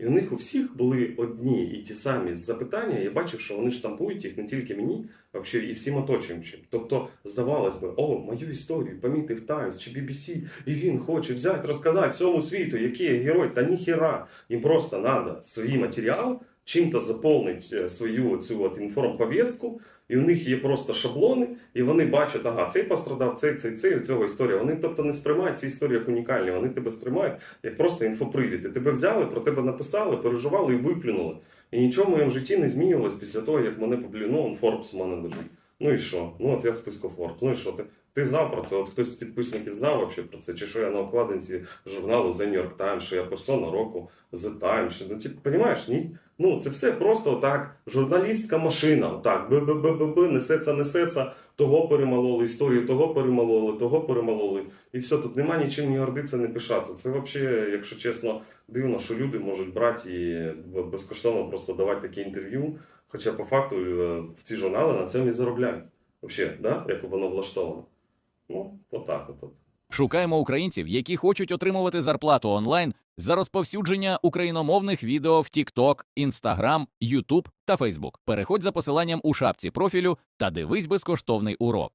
І у них у всіх були одні і ті самі запитання. Я бачив, що вони штампують їх не тільки мені, а і всім оточуючим. Тобто, здавалось би, о, мою історію помітив Times чи BBC, і він хоче взяти, розказати всьому світу, який я герой, та ніхіра. Їм просто треба свій матеріал чим-то заповнить свою цю от інформповістку, і у них є просто шаблони, і вони бачать, ага, цей пострадав, цей, цей, цей, у цього історія. Вони тобто не сприймають ці історії як унікальні, вони тебе сприймають як просто інфопривід. І тебе взяли, про тебе написали, переживали і виплюнули. І нічого в моєму житті не змінювалось після того, як мене публі... Ну, он Forbes у мене лежить. Ну і що? Ну от я Forbes. Ну і що? Ти, ти знав про це? От хтось з підписників знав вообще про це? Чи що я на обкладинці журналу The New York Times, що я персона року The Times? Ну, ти розумієш, ні? Ну, це все просто так, журналістська машина, отак, б-б-б-б-б, несеться, несеться, того перемололи, історію того перемололи, того перемололи. І все, тут нема нічим ні гордитися, не пишатися. Це взагалі, якщо чесно, дивно, що люди можуть брати і безкоштовно просто давати такі інтерв'ю. Хоча по факту е, в ці журнали на цьому і заробляють. Взагалі, да? як воно влаштовано. Ну, отак от. от. Шукаємо українців, які хочуть отримувати зарплату онлайн за розповсюдження україномовних відео в TikTok, Instagram, YouTube та Facebook. Переходь за посиланням у шапці профілю та дивись безкоштовний урок.